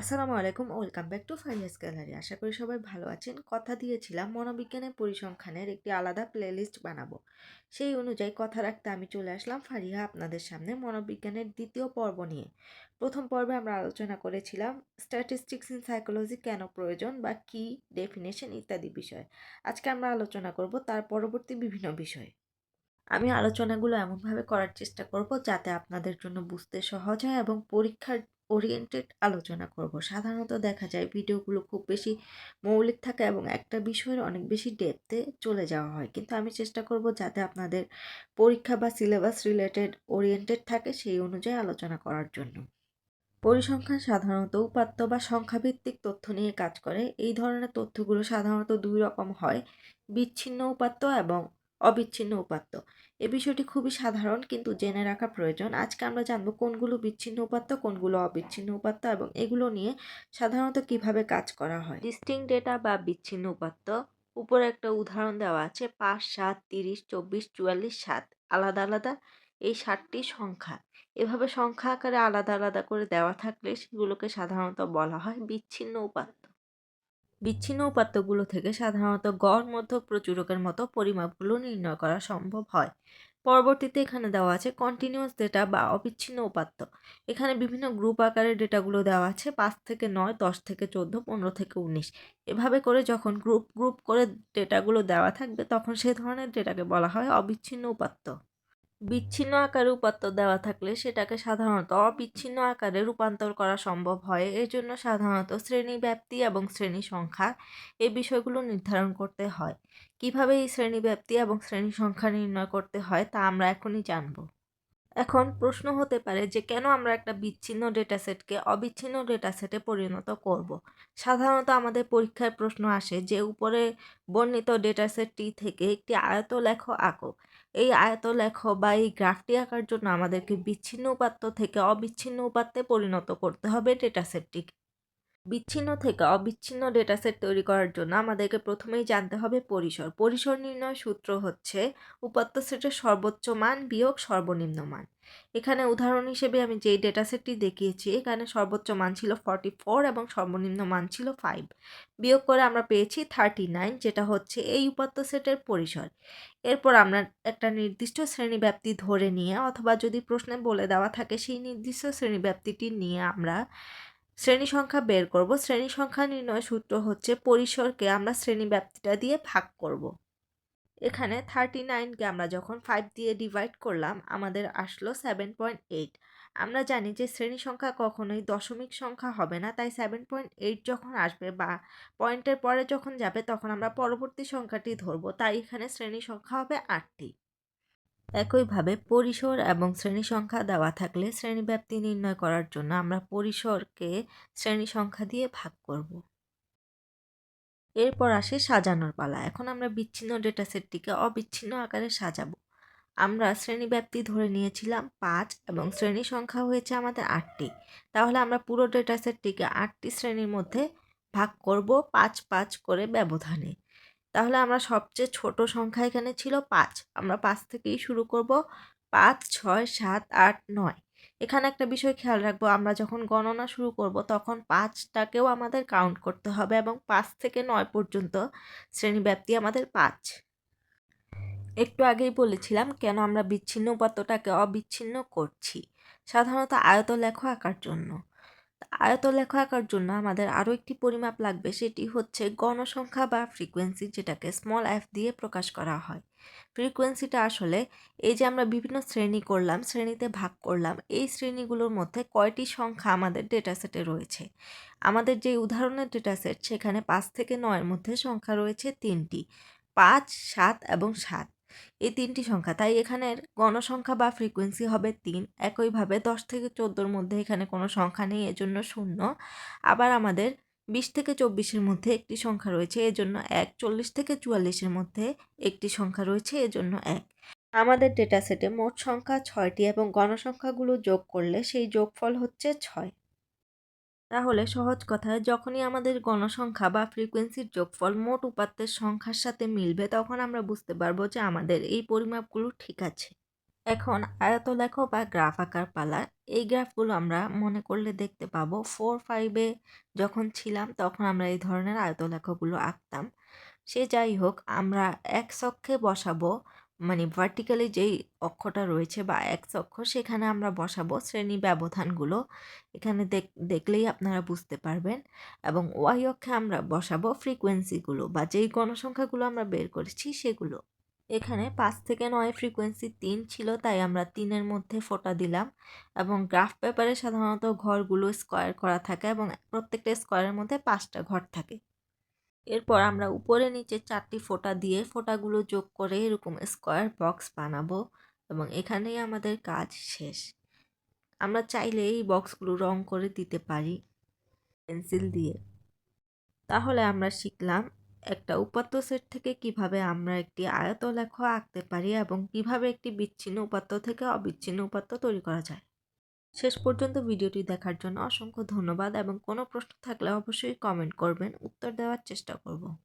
আসসালামু আলাইকুম, welcome back to ফাইনাস gallery. আশা করি সবাই ভালো আছেন। কথা দিয়েছিলাম, মনোবিজ্ঞানের পরিসংখ্যানের একটি আলাদা প্লেলিস্ট বানাবো। সেই অনুযায়ী কথা রাখতে আমি চলে আসলাম ফারিহা আপনাদের সামনে মনোবিজ্ঞানের দ্বিতীয় পর্ব নিয়ে। প্রথম পর্বে আমরা আলোচনা করেছিলাম স্ট্যাটিস্টিক্স ইন সাইকোলজি কেন প্রয়োজন বা কি ডেফিনেশন ইত্যাদি বিষয়। আজকে আমরা আলোচনা করব তার পরবর্তী বিভিন্ন বিষয়। আমি আলোচনাগুলো এমনভাবে করার চেষ্টা করব যাতে আপনাদের জন্য বুঝতে সহজ হয় এবং পরীক্ষার ওরিয়েন্টেড আলোচনা করব। সাধারণত দেখা যায় ভিডিওগুলো খুব বেশি মৌলিক থাকে এবং একটা বিষয়ের অনেক বেশি ডেপথে চলে যাওয়া হয়। কিন্তু আমি চেষ্টা করব যাতে আপনাদের পরীক্ষা বা সিলেবাস রিলেটেড ওরিয়েন্টেড থাকে সেই অনুযায়ী আলোচনা করার জন্য। পরিসংখ্যান সাধারণত উপাত্ত বা সংখ্যাভিত্তিক তথ্য নিয়ে কাজ করে। এই ধরনের তথ্যগুলো সাধারণত দুই রকম হয়, বিচ্ছিন্ন উপাত্ত এবং অবিচ্ছিন্ন উপাত্ত। এ বিষয়টি খুবই সাধারণ, কিন্তু জেনে রাখা প্রয়োজন। আজকে আমরা জানব কোনগুলো বিচ্ছিন্ন উপাত্ত, কোনগুলো অবিচ্ছিন্ন উপাত্ত এবং এগুলো নিয়ে সাধারণত কীভাবে কাজ করা হয়। ডিস্টিং ডেটা বা বিচ্ছিন্ন উপাত্ত, উপরে একটা উদাহরণ দেওয়া আছে, পাঁচ, সাত, তিরিশ, চব্বিশ, চুয়াল্লিশ, সাত। আলাদা আলাদা। এই সাতটি সংখ্যা। এভাবে সংখ্যা আকারে আলাদা আলাদা করে দেওয়া থাকলে সেগুলোকে সাধারণত বলা হয় বিচ্ছিন্ন উপাত্ত। বিচ্ছিন্ন উপাত্তগুলো থেকে সাধারণত গড়, মধ্য প্রচুরকের মতো পরিমাপগুলো নির্ণয় করা সম্ভব হয়। পরবর্তীতে এখানে দেওয়া আছে কন্টিনিউয়াস ডেটা বা অবিচ্ছিন্ন উপাত্ত। এখানে বিভিন্ন গ্রুপ আকারে ডেটাগুলো দেওয়া আছে পাঁচ থেকে নয়, দশ থেকে চোদ্দ, পনেরো থেকে উনিশ। এভাবে করে যখন গ্রুপ গ্রুপ করে ডেটাগুলো দেওয়া থাকবে তখন সে ধরনের ডেটাকে বলা হয় অবিচ্ছিন্ন উপাত্ত। বিচ্ছিন্ন আকারে উপাত্ত দেওয়া থাকলে সেটাকে সাধারণত অবিচ্ছিন্ন আকারে রূপান্তর করা সম্ভব হয়। এর জন্য সাধারণত শ্রেণি ব্যাপ্তি এবং শ্রেণি সংখ্যা এই বিষয়গুলো নির্ধারণ করতে হয়। কীভাবে এই শ্রেণি ব্যাপ্তি এবং শ্রেণি সংখ্যা নির্ণয় করতে হয় তা আমরা এখনই জানব। এখন প্রশ্ন হতে পারে যে কেন আমরা একটা বিচ্ছিন্ন ডেটা সেটকে অবিচ্ছিন্ন ডেটা সেটে পরিণত করব। সাধারণত আমাদের পরীক্ষায় প্রশ্ন আসে যে উপরে বর্ণিত ডেটা সেটটি থেকে একটি আয়ত লেখ আঁকো। এই আয়ত লেখ বা এই গ্রাফটি আঁকার জন্য আমাদেরকে বিচ্ছিন্ন উপাত্ত থেকে অবিচ্ছিন্ন উপাত্তে পরিণত করতে হবে ডেটা সেটটিকে বিচ্ছিন্ন থেকে অবিচ্ছিন্ন ডেটা সেট তৈরি করার জন্য আমাদেরকে প্রথমেই জানতে হবে পরিসর। পরিসর নির্ণয় সূত্র হচ্ছে উপাত্ত সেটের সর্বোচ্চ মান বিয়োগ সর্বনিম্ন মান। এখানে উদাহরণ হিসেবে আমি যেই ডেটা সেটটি দেখিয়েছি, এখানে সর্বোচ্চ মান ছিল ফর্টি ফোর এবং সর্বনিম্ন মান ছিল ফাইভ বিয়োগ করে আমরা পেয়েছি থার্টি নাইন যেটা হচ্ছে এই উপাত্ত সেটের পরিসর। এরপর আমরা একটা নির্দিষ্ট শ্রেণীব্যাপ্তি ধরে নিয়ে অথবা যদি প্রশ্নে বলে দেওয়া থাকে, সেই নির্দিষ্ট শ্রেণীব্যাপ্তিটি নিয়ে আমরা শ্রেণি সংখ্যা বের করব। শ্রেণি সংখ্যা নির্ণয় সূত্র হচ্ছে পরিসরকে আমরা শ্রেণি ব্যাপ্তিটা দিয়ে ভাগ করব। এখানে থার্টি নাইনকে আমরা যখন ফাইভ দিয়ে ডিভাইড করলাম, আমাদের আসলো সেভেন পয়েন্ট এইট আমরা জানি যে শ্রেণি সংখ্যা কখনোই দশমিক সংখ্যা হবে না, তাই সেভেন পয়েন্ট এইট যখন আসবে বা পয়েন্টের পরে যখন যাবে, তখন আমরা পরবর্তী সংখ্যাটি ধরবো, তাই এখানে শ্রেণি সংখ্যা হবে আটটি। একইভাবে পরিসর এবং শ্রেণি সংখ্যা দেওয়া থাকলে শ্রেণীব্যাপ্তি নির্ণয় করার জন্য আমরা পরিসরকে শ্রেণি সংখ্যা দিয়ে ভাগ করব। এরপর আসে সাজানোর পালা। এখন আমরা বিচ্ছিন্ন ডেটা সেটটিকে অবিচ্ছিন্ন আকারে সাজাবো। আমরা শ্রেণীব্যাপ্তি ধরে নিয়েছিলাম পাঁচ এবং শ্রেণি সংখ্যা হয়েছে আমাদের আটটি। তাহলে আমরা পুরো ডেটা সেটটিকে আটটি শ্রেণির মধ্যে ভাগ করব পাঁচ পাঁচ করে ব্যবধানে। তাহলে আমরা সবচেয়ে ছোট সংখ্যা এখানে ছিল পাঁচ। আমরা পাঁচ থেকেই শুরু করব পাঁচ, ছয়, সাত, আট, নয়। এখানে একটা বিষয় খেয়াল রাখব, আমরা যখন গণনা শুরু করব তখন পাঁচটাকেও আমাদের কাউন্ট করতে হবে এবং পাঁচ থেকে নয় পর্যন্ত শ্রেণীব্যাপ্তি আমাদের পাঁচ। একটু আগেই বলেছিলাম কেন আমরা বিচ্ছিন্ন উপাত্তটাকে অবিচ্ছিন্ন করছি। সাধারণত আয়ত লেখ আঁকার জন্য। আয়ত লেখা আঁকার জন্য আমাদের আরও একটি পরিমাপ লাগবে, সেটি হচ্ছে গণসংখ্যা বা ফ্রিকোয়েন্সি যেটাকে স্মল এফ দিয়ে প্রকাশ করা হয়। ফ্রিকোয়েন্সিটা আসলে এই যে আমরা বিভিন্ন শ্রেণি করলাম, শ্রেণীতে ভাগ করলাম, এই শ্রেণীগুলোর মধ্যে কয়টি সংখ্যা আমাদের ডেটা সেটে রয়েছে? আমাদের যে উদাহরণের ডেটা সেট সেখানে পাঁচ থেকে নয়ের মধ্যে সংখ্যা রয়েছে তিনটি, পাঁচ, সাত এবং সাত। এই তিনটি সংখ্যা, তাই এখানের গণসংখ্যা বা ফ্রিকোয়েন্সি হবে তিন, একইভাবে দশ থেকে চোদ্দোর মধ্যে এখানে কোনো সংখ্যা নেই, এজন্য শূন্য। আবার আমাদের বিশ থেকে চব্বিশের মধ্যে একটি সংখ্যা রয়েছে, এজন্য এক। চল্লিশ থেকে চুয়াল্লিশের মধ্যে একটি সংখ্যা রয়েছে, এজন্য এক। আমাদের ডেটা সেটে মোট সংখ্যা ছয়টি এবং গণসংখ্যাগুলো যোগ করলে সেই যোগফল হচ্ছে ছয়। তাহলে সহজ কথায়, যখনই আমাদের গণসংখ্যা বা ফ্রিকোয়েন্সির যোগফল মোট উপাত্তের সংখ্যার সাথে মিলবে, তখন আমরা বুঝতে পারব যে আমাদের এই পরিমাপগুলো ঠিক আছে। এখন আয়তলেখ বা গ্রাফ আঁকার পালা, এই গ্রাফগুলো আমরা মনে করলে দেখতে পাবো ফোর ফাইভে যখন ছিলাম তখন আমরা এই ধরনের আয়তলেখগুলো আঁকতাম। সে যাই হোক, আমরা এক অক্ষে বসাবো মানে ভার্টিক্যালি যেই অক্ষটা রয়েছে বা এক অক্ষ, সেখানে আমরা বসাবো শ্রেণি ব্যবধানগুলো। এখানে দেখ, দেখলেই আপনারা বুঝতে পারবেন। এবং ওয়াই অক্ষে আমরা বসাবো ফ্রিকোয়েন্সিগুলো বা যেই গণসংখ্যাগুলো আমরা বের করেছি সেগুলো। এখানে পাঁচ থেকে নয় ফ্রিকোয়েন্সি তিন ছিল, তাই আমরা তিনের মধ্যে ফোটা দিলাম। এবং গ্রাফ পেপারে সাধারণত ঘরগুলো স্কোয়ার করা থাকে এবং প্রত্যেকটা স্কোয়ারের মধ্যে পাঁচটা ঘর থাকে। এরপর আমরা উপরে নিচে চারটি ফোঁটা দিয়ে ফোঁটাগুলো যোগ করে এরকম স্কোয়ার বক্স বানাবো এবং এখানেই আমাদের কাজ শেষ। আমরা চাইলে এই বক্সগুলো রং করে দিতে পারি পেন্সিল দিয়ে। তাহলে আমরা শিখলাম একটা উপাত্ত সেট থেকে কীভাবে আমরা একটি আয়ত আয়তলেখ আঁকতে পারি এবং কীভাবে একটি বিচ্ছিন্ন উপাত্ত থেকে অবিচ্ছিন্ন উপাত্ত তৈরি করা যায়? শেষ পর্যন্ত ভিডিওটি দেখার জন্য অসংখ্য ধন্যবাদ এবং কোনো প্রশ্ন থাকলে অবশ্যই কমেন্ট করবেন, উত্তর দেওয়ার চেষ্টা করব।